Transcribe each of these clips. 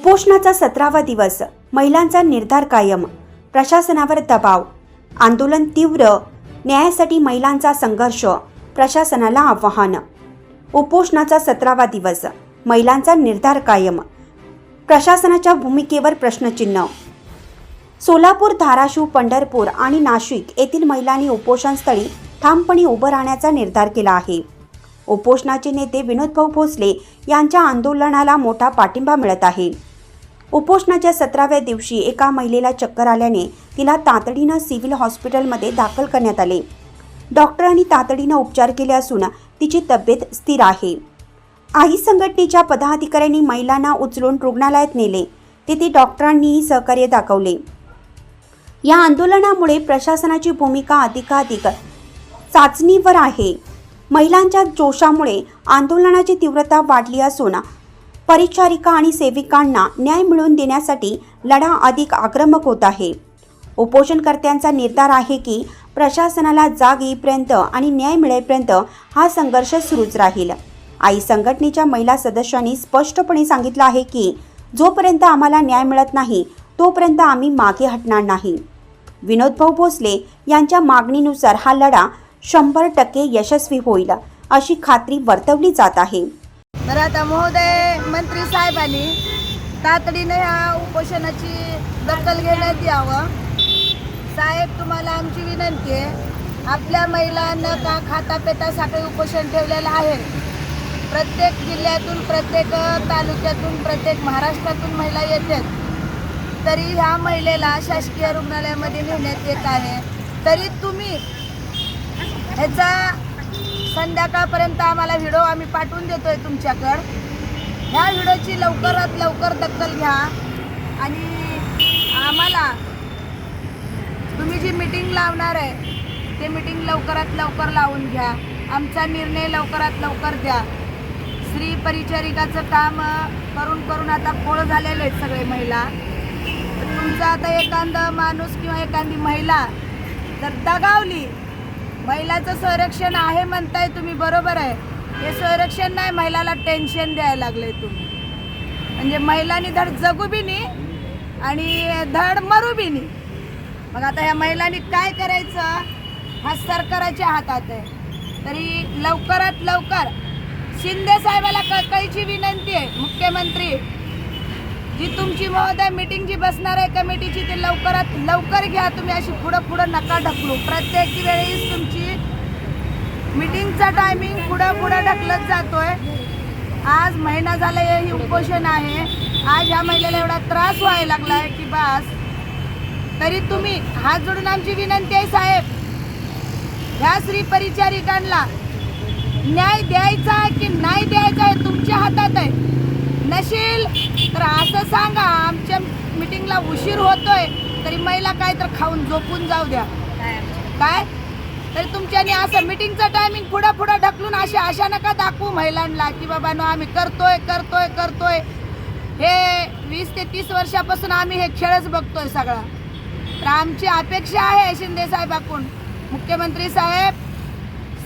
उपोषणाचा सतरावा दिवस महिलांचा निर्धार कायम प्रशासनावर दबाव आंदोलन तीव्र न्यायासाठी महिलांचा संघर्ष प्रशासनाला आव्हान. उपोषणाचा सतरावा दिवस महिलांचा निर्धार कायम प्रशासनाच्या भूमिकेवर प्रश्नचिन्ह. सोलापूर धाराशिव पंढरपूर आणि नाशिक येथील महिलांनी उपोषणस्थळी ठामपणे उभं राहण्याचा निर्धार केला आहे. उपोषणाचे नेते विनोदभाऊ भोसले यांच्या आंदोलनाला मोठा पाठिंबा मिळत आहे. उपोषणाच्या सतराव्या दिवशी एका महिलेला चक्कर आल्याने तिला तातडीनं सिव्हिल हॉस्पिटलमध्ये दाखल करण्यात आले. डॉक्टरांनी तातडीनं उपचार केले असून तिची तब्येत स्थिर आहे. आई संघटनेच्या पदाधिकाऱ्यांनी महिलांना उचलून रुग्णालयात नेले. तेथे डॉक्टरांनीही सहकार्य दाखवले. या आंदोलनामुळे प्रशासनाची भूमिका अधिकाधिक चाचणीवर आहे. महिलांच्या जोशामुळे आंदोलनाची तीव्रता वाढली असून परिचारिका आणि सेविकांना न्याय मिळवून देण्यासाठी लढा अधिक आक्रमक होत आहे. उपोषणकर्त्यांचा निर्धार आहे की प्रशासनाला जाग येईपर्यंत आणि न्याय मिळेपर्यंत हा संघर्ष सुरूच राहील. आई संघटनेच्या महिला सदस्यांनी स्पष्टपणे सांगितलं आहे की जोपर्यंत आम्हाला न्याय मिळत नाही तोपर्यंत आम्ही मागे हटणार नाही. विनोदभाऊ भोसले यांच्या मागणीनुसार हा लढा शंभर टक्के यशस्वी होईल अशी खात्री वर्तवली जात आहे. तर आता महोदय मंत्री साहेबांनी तातडीने ह्या उपोषणाची दखल घेण्यात यावं. साहेब तुम्हाला आमची विनंती आहे आपल्या महिलांना का खातापेता साखळी उपोषण ठेवलेलं आहे? प्रत्येक जिल्ह्यातून प्रत्येक तालुक्यातून प्रत्येक महाराष्ट्रातून महिला येतात. तरी ह्या महिलेला शासकीय रुग्णालयामध्ये नेण्यात येत आहे. तरी तुम्ही ह्याचा संध्याकाळपर्यंत आम्हाला व्हिडिओ आम्ही पाठवून देतोय तुमच्याकडं. ह्या व्हिडिओची लवकरात लवकर दखल घ्या. आणि आम्हाला तुम्ही जी मीटिंग लावणार आहे ते मीटिंग लवकरात लवकर लावून घ्या. आमचा निर्णय लवकरात लवकर द्या. स्त्री परिचारिकाचं काम करून करून आता खोळ झालेले आहेत सगळे महिला. तुमचा आता एखादा माणूस किंवा एखादी महिला जर दगावली महिलाचं संरक्षण आहे म्हणताय तुम्ही बरोबर आहे. हे संरक्षण नाही महिलाला टेन्शन द्यायला लागले तुम्ही. म्हणजे महिलांनी धड जगू बी नाही आणि धड मरू बी नाही मग आता ह्या महिलांनी काय करायचं? हा सरकाराच्या हातात आहे. तरी लवकरात लवकर शिंदे साहेबाला कळकळीची विनंती आहे मुख्यमंत्री. जी तुमची महोदय मीटिंग जी बसणार आहे कमिटीची ती लवकरात लवकर घ्या. तुम्ही अशी पुढं पुढं नका ढकलू. प्रत्येक वेळेस तुमची मीटिंगचा टायमिंग पुढं पुढं ढकलत जातोय. आज महिना झाला हे उपोषण आहे. आज ह्या महिलेला एवढा त्रास व्हायला लागलाय की बस. तरी तुम्ही हात जोडून आमची विनंती आहे साहेब. ह्या स्त्री परिचारिकांना न्याय द्यायचा आहे की नाही द्यायचा आहे तुमच्या हातात आहे. नशील तर असं सांगा आमच्या मिटिंगला उशीर होतोय तरी महिला काय तर खाऊन झोपून जाऊ द्या. काय तरी तुमच्यानी असं मिटिंगचं टायमिंग पुढं पुढं ढकलून अशी आशा नका दाखवू महिलांना की बाबा नो आम्ही करतोय करतोय करतोय. हे वीस ते तीस वर्षापासून आम्ही हे खेळच बघतोय सगळा. तर आमची अपेक्षा आहे शिंदे साहेबाकडून. मुख्यमंत्री साहेब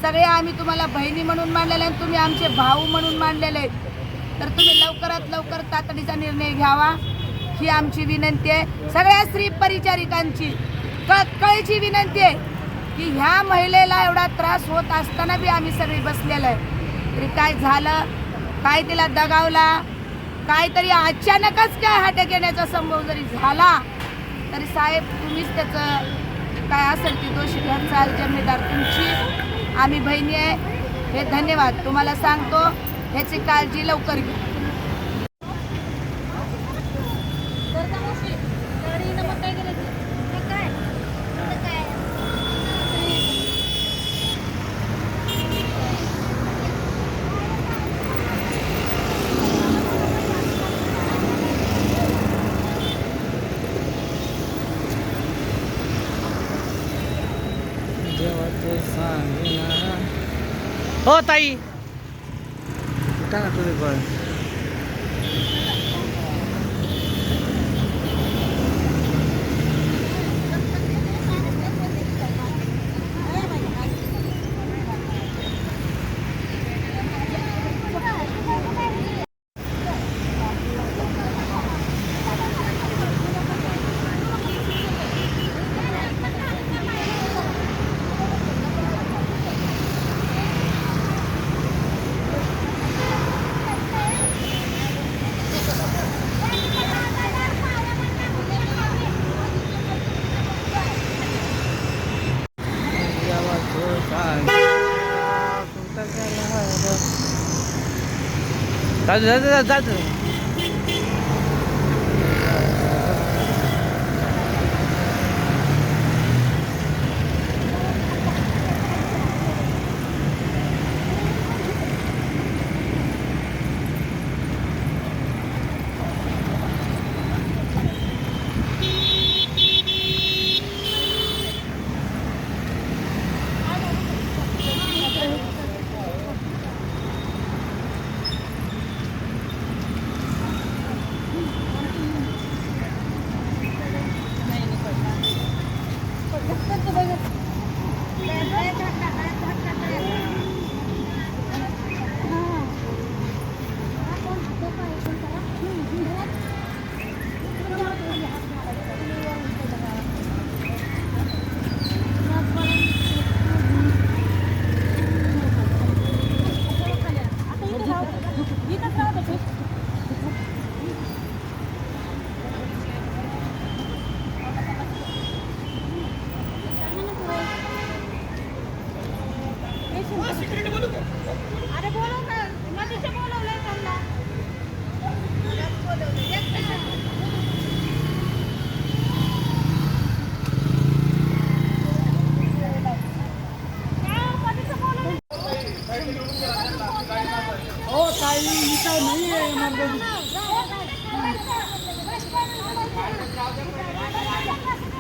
सगळे आम्ही तुम्हाला बहिणी म्हणून मानलेले आहेत तुम्ही आमचे भाऊ म्हणून मानलेले आहेत तर तुम्ही लवकरात लवकर तातडीचा निर्णय घ्यावा ही आमची विनंती आहे. सगळ्या स्त्री परिचारिकांची कळकळीची विनंती आहे की ह्या महिलेला एवढा त्रास होत असताना बी आम्ही सगळी बसलेलं आहे. तरी काय झालं? काय तिला दगावला? काहीतरी अचानकच काय हाटॅक येण्याचा संभव जरी झाला तरी साहेब तुम्हीच त्याचं काय असेल ती दोषी घरचा जमीनदार तुमची. आम्ही बहिणी आहे. हे धन्यवाद. तुम्हाला सांगतो ह्याची काळजी लवकर घ्या. हो ताई. Là 不对 जा जा जा जा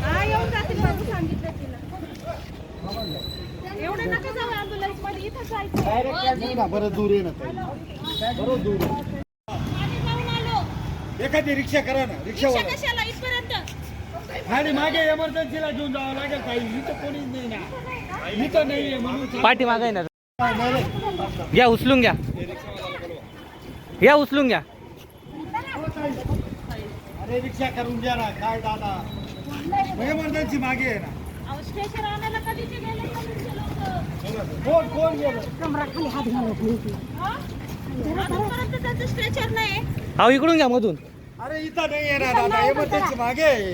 हा येऊन जातील बाबू सांगितलं तिला एवढं नका जाऊ ॲम्ब्युलन्समध्ये इथं जायचं. बरं दूर आहे ना बरोबर दूर आहे. आम्ही जाऊन आलो एखादी रिक्षा करा ना रिक्षा कशाला? इथपर्यंत. आणि मागे एमर्जन्सीला घेऊन जावं लागेल काही. इथं कोणीच नाही ना. इथं नाही आहे म्हणून पाठी मागाय ना. घ्या उचलून घ्या. घ्या उचलून घ्या. अरे रिक्षा करून द्या ना. काय दादा? एमर्जन्सी मागे आहे ना. अहो, स्टेशन आणायला कधीचे गेले? कधीचे लोक? कोण कोण गेलं? अजूनपर्यंत त्यांचं स्ट्रेचर नाही हा इकडून घ्या मधून. अरे इथं नाही ना दादा एमर्जन्सी मागे आहे.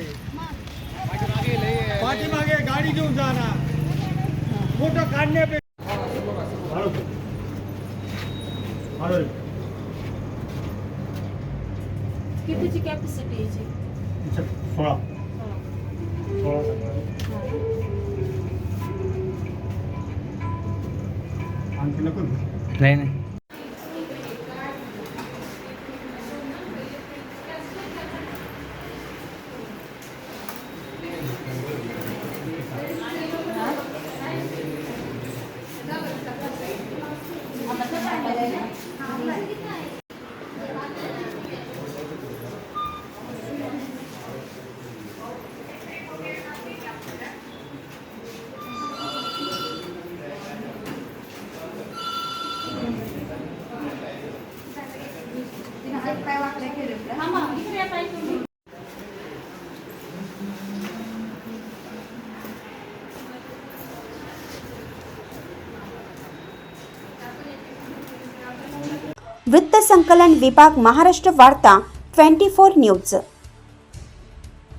पाठीमागे गाडी घेऊन जा ना. फोटो काढण्यापे कितीची कॅपॅसिटी याची? सोळा. सोळा. आणखी नको नाही नाही. थांबा वृत्त संकलन विभाग महाराष्ट्र वार्ता ट्वेंटी फोर न्यूज.